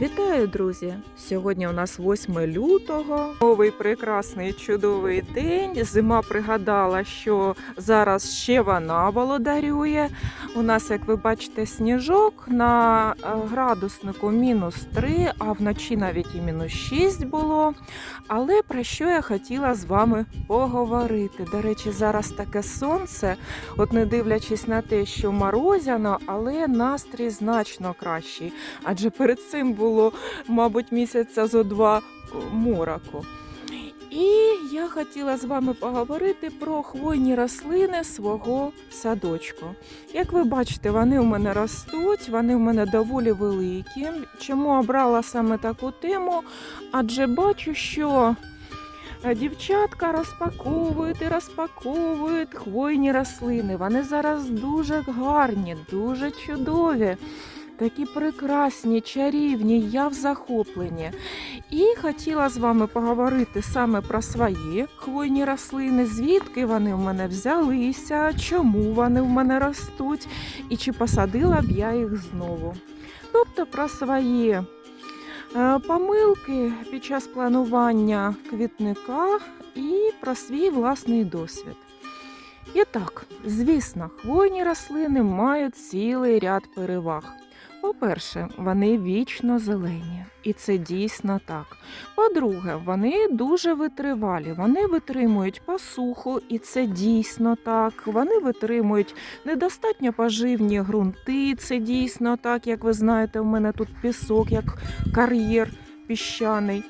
Вітаю, друзі! Сьогодні у нас 8 лютого. Новий прекрасний чудовий день. Зима пригадала, що зараз ще вона володарює. У нас, як ви бачите, сніжок на е, градуснику мінус 3, а вночі навіть і мінус 6 було. Але про що я хотіла з вами поговорити? До речі, зараз таке сонце, от не дивлячись на те, що морозяно, але настрій значно кращий. Адже перед цим було, мабуть, місяця зо два мороку. І я хотіла з вами поговорити про хвойні рослини свого садочку. Як ви бачите, вони у мене ростуть, вони у мене доволі великі. Чому обрала саме таку тему? Адже бачу, що е, дівчатка розпаковують і розпаковують хвойні рослини. Вони зараз дуже гарні, дуже чудові. Такі прекрасні, чарівні, я в захопленні. І хотіла з вами поговорити саме про свої хвойні рослини, звідки вони в мене взялися, чому вони в мене ростуть, і чи посадила б я їх знову. Тобто про свої е, помилки під час планування квітника і про свій власний досвід. І так, звісно, хвойні рослини мають цілий ряд переваг. По-перше, вони вічно зелені, і це дійсно так. По-друге, вони дуже витривалі, вони витримують посуху, і це дійсно так. Вони витримують недостатньо поживні ґрунти, це дійсно так. Як ви знаєте, у мене тут пісок, як кар'єр піщаний.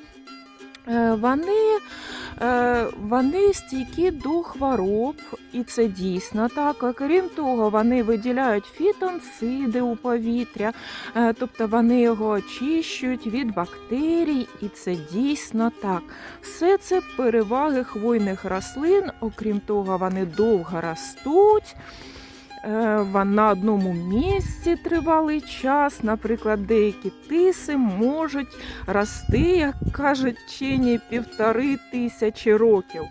Е, Вони, вони стійкі до хвороб, і це дійсно так. Крім того, вони виділяють фітонциди у повітря, е, тобто вони його очищують від бактерій, і це дійсно так. Все це переваги хвойних рослин. Окрім того, вони довго ростуть. Е, На одному місці тривалий час, наприклад, деякі тиси можуть рости, як кажуть вчені, півтори тисячі років.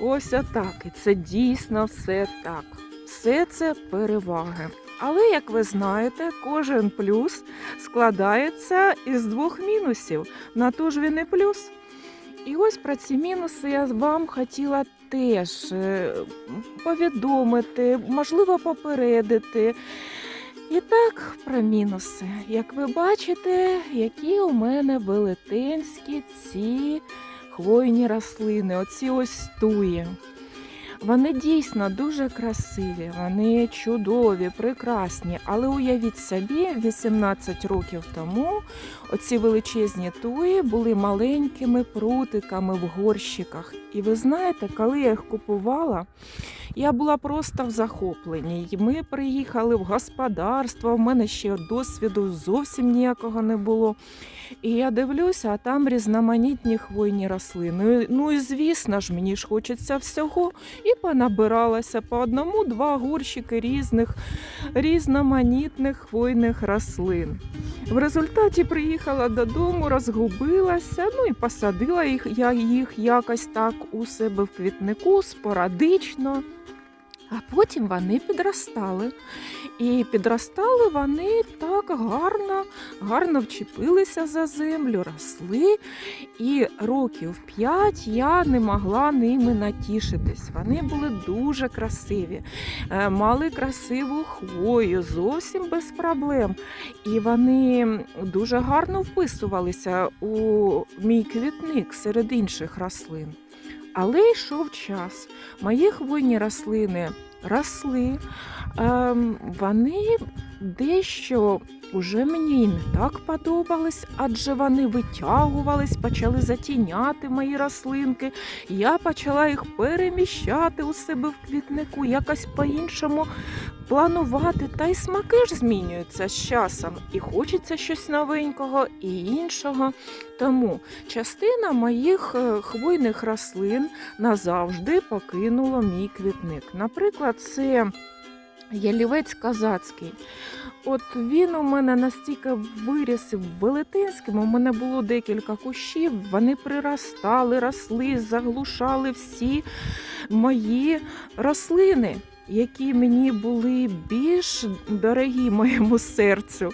Ось отак. І це дійсно все так. Все це переваги. Але, як ви знаєте, кожен плюс складається із двох мінусів. На то ж він і плюс. І ось про ці мінуси я вам хотіла теж е, повідомити, можливо, попередити. І так, про мінуси. Як ви бачите, які у мене велетенські ці хвойні рослини, оці ось туї. Вони дійсно дуже красиві, вони чудові, прекрасні. Але уявіть собі, 18 років тому оці величезні туї були маленькими прутиками в горщиках. І ви знаєте, коли я їх купувала, я була просто в захопленні. Ми приїхали в господарство, в мене ще досвіду зовсім ніякого не було. І я дивлюся, а там різноманітні хвойні рослини. Ну і звісно ж, мені ж хочеться всього. І понабиралася по одному-два горщики різних різноманітних хвойних рослин. В результаті приїхала додому, розгубилася, ну і посадила їх, я їх якось так у себе в квітнику спорадично. А потім вони підростали. І підростали вони так гарно, гарно вчепилися за землю, росли. І років п'ять я не могла ними натішитись. Вони були дуже красиві, е, мали красиву хвою, зовсім без проблем. І вони дуже гарно вписувалися у мій квітник серед інших рослин. Але йшов час. Мої хвойні рослини росли, ем, вони дещо уже мені і не так подобались, адже вони витягувались, почали затіняти мої рослинки. Я почала їх переміщати у себе в квітнику, якось по-іншому планувати. Та й смаки ж змінюються з часом. І хочеться щось новенького і іншого. Тому частина моїх е, хвойних рослин назавжди покинуло мій квітник. Наприклад, це ялівець казацький. От він у мене настільки виріс велетенським, у мене було декілька кущів, вони приростали, росли, заглушали всі мої рослини, які мені були більш дорогі моєму серцю.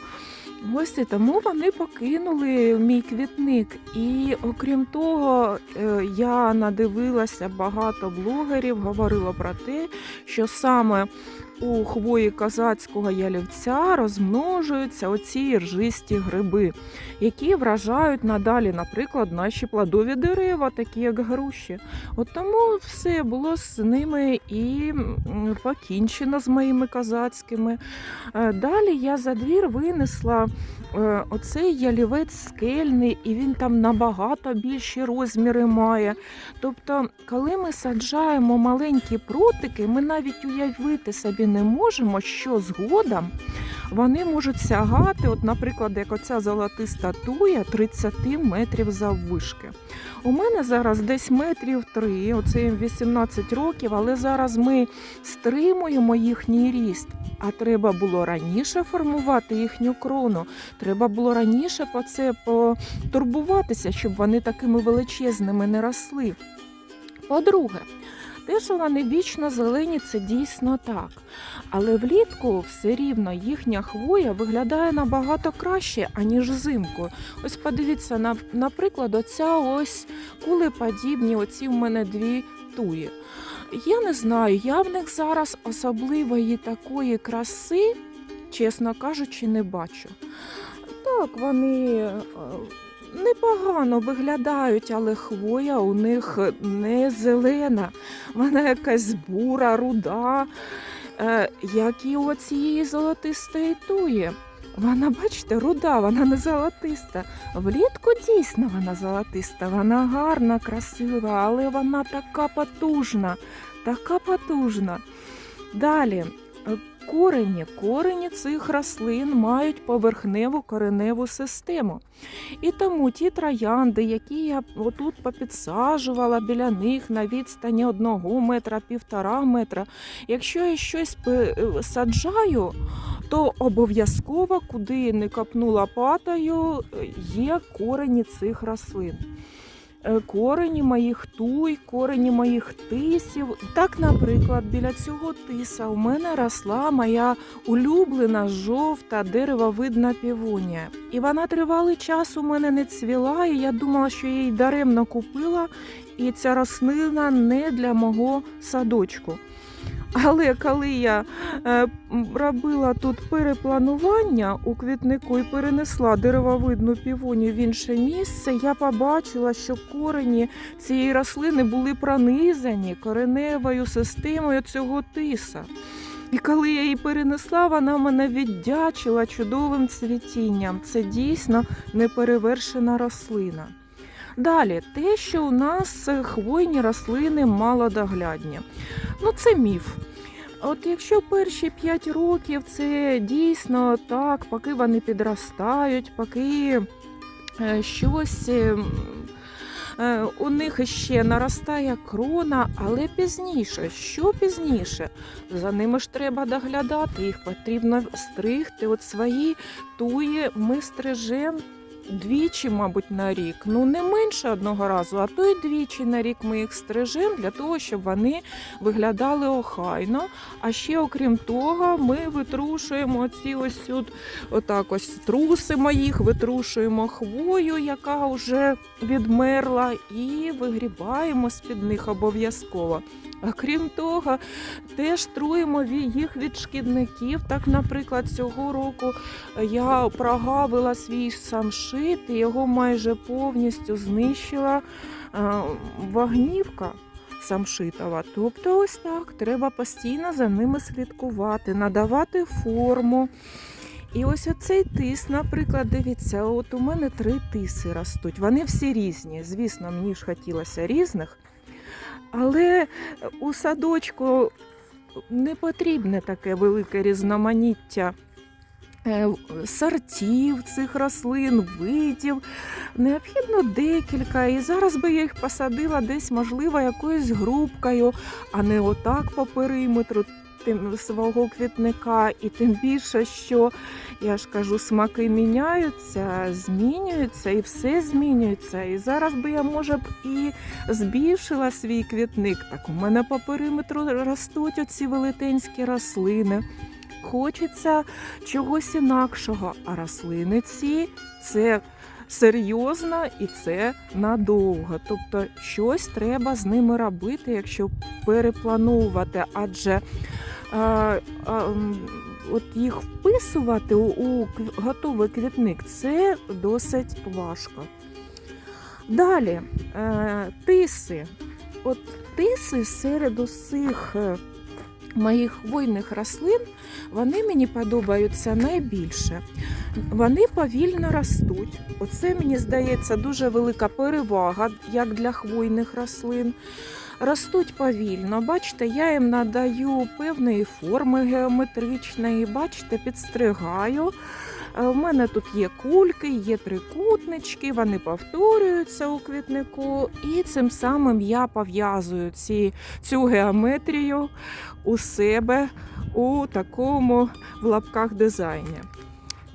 Ось і тому вони покинули мій квітник. І окрім того, е, я надивилася багато блогерів, говорило про те, що саме у хвої козацького ялівця розмножуються оці ржисті гриби, які вражають надалі, наприклад, наші плодові дерева, такі як груші. От тому все було з ними і покінчено з моїми козацькими. Е, Далі я за двір винесла оцей ялівець скельний, і він там набагато більші розміри має. Тобто, коли ми саджаємо маленькі прутики, ми навіть уявити собі не можемо, що згодом вони можуть сягати, от, наприклад, як оця золотиста туя 30 метрів заввишки. У мене зараз десь метрів 3, оце їм 18 років, але зараз ми стримуємо їхній ріст. А треба було раніше формувати їхню крону. Треба було раніше по це потурбуватися, щоб вони такими величезними не росли. По-друге, те, що вони вічно зелені, це дійсно так. Але влітку все рівно їхня хвоя виглядає набагато краще, аніж взимку. Ось подивіться, на, наприклад, оця ось кулеподібні, оці в мене дві туї. Я не знаю, я в них зараз особливої такої краси, чесно кажучи, не бачу. Так, вони е, непогано виглядають, але хвоя у них не зелена, вона якась бура, руда, е, як і у цієї золотистої туї. Вона, бачите, руда, вона не золотиста. Влітку дійсно вона золотиста, вона гарна, красива, але вона така потужна, така потужна. Далі, корені. Корені цих рослин мають поверхневу кореневу систему. І тому ті троянди, які я отут попідсаджувала біля них на відстані одного метра, півтора метра, якщо я щось е, саджаю, то обов'язково, куди не копну лопатою, е, є корені цих рослин. Е, Корені моїх туй, корені моїх тисів. Так, наприклад, біля цього тиса у мене росла моя улюблена жовта деревовидна півунія. І вона тривалий час у мене не цвіла, і я думала, що її даремно купила, і ця рослина не для мого садочку. Але коли я е, робила тут перепланування у квітнику і перенесла деревовидну півонію в інше місце, я побачила, що корені цієї рослини були пронизані кореневою системою цього тиса. І коли я її перенесла, вона мене віддячила чудовим цвітінням. Це дійсно неперевершена рослина. Далі, те, що у нас е, хвойні рослини малодоглядні. Ну, це міф. От якщо перші 5 років це дійсно так, поки вони підростають, поки е, щось е, е, у них ще наростає крона, але пізніше, що пізніше? За ними ж треба доглядати, їх потрібно стригти. От свої туї ми стрижемо двічі, мабуть, на рік. Ну не менше одного разу, а то й двічі на рік ми їх стрижемо для того, щоб вони виглядали охайно. А ще окрім того, ми витрушуємо ці ось тут, отак ось трусимо їх, витрушуємо хвою, яка вже відмерла, і вигрібаємо з-під них обов'язково. А крім того, теж труємо їх від шкідників. Так, наприклад, цього року я прогавила свій самшит і його майже повністю знищила вогнівка самшитова. Тобто, ось так, треба постійно за ними слідкувати, надавати форму. І ось оцей тис, наприклад, дивіться, от у мене три тиси ростуть. Вони всі різні. Звісно, мені ж хотілося різних. Але у садочку не потрібне таке велике різноманіття е, сортів цих рослин, видів. Необхідно декілька. І зараз би я їх посадила десь, можливо, якоюсь грубкою, а не отак по периметру. Тим свого квітника, і тим більше, що я ж кажу, смаки міняються, змінюються, і все змінюється. І зараз би я, може б, і збільшила свій квітник. Так у мене по периметру ростуть оці велетенські рослини. хочеться чогось інакшого. А рослини ці це серйозно і це надовго. Тобто щось треба з ними робити, якщо переплановувати, адже от їх вписувати у, готовий квітник це досить важко. Далі е, тиси. От тиси серед усіх е, моїх хвойних рослин вони мені подобаються найбільше. Вони повільно ростуть. Оце мені здається дуже велика перевага як для хвойних рослин. Ростуть повільно. Бачите, я їм надаю певної форми геометричної, бачите, підстригаю. Е, У мене тут є кульки, є трикутнички, вони повторюються у квітнику, і цим самим я пов'язую цю геометрію у себе у такому в лапках дизайні.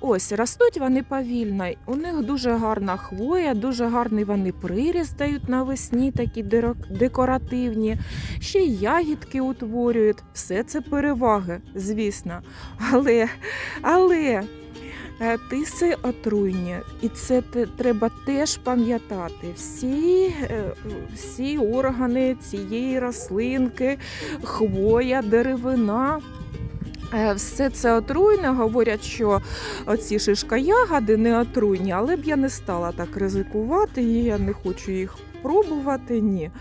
Ось ростуть вони повільно. У них дуже гарна хвоя, дуже гарний вони приріст дають навесні, такі декоративні. Ще й ягідки утворюють. Все це переваги, звісно. Але, але е, тиси отруйні, і це треба теж пам'ятати. Всі, е, всі органи цієї рослинки, хвоя, деревина. Е, Все це отруйне. Говорять, що оці шишка-ягоди не отруйні, але б я не стала так ризикувати, і я не хочу їх пробувати. Ні.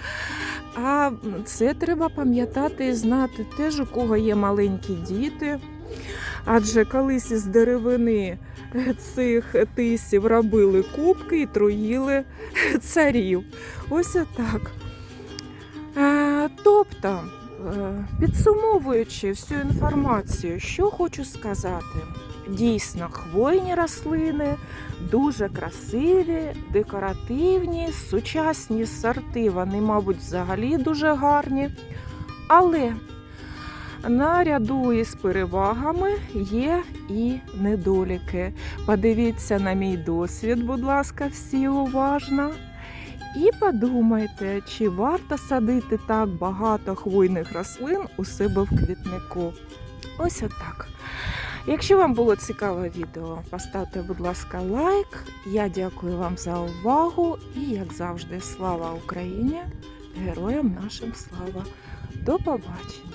А це треба пам'ятати і знати теж, у кого є маленькі діти. Адже колись із деревини цих тисів робили кубки і труїли царів. Ось отак. Е, тобто, е, підсумовуючи всю інформацію, що хочу сказати. Дійсно, хвойні рослини дуже красиві, декоративні, сучасні сорти, вони, мабуть, взагалі дуже гарні. Але наряду із перевагами є і недоліки. Подивіться на мій досвід, будь ласка, всі уважно. І подумайте, чи варто садити так багато хвойних рослин у себе в квітнику. Ось отак. Якщо вам було цікаве відео, поставте, будь ласка, лайк. Я дякую вам за увагу і, як завжди, слава Україні! Героям нашим слава! До побачення!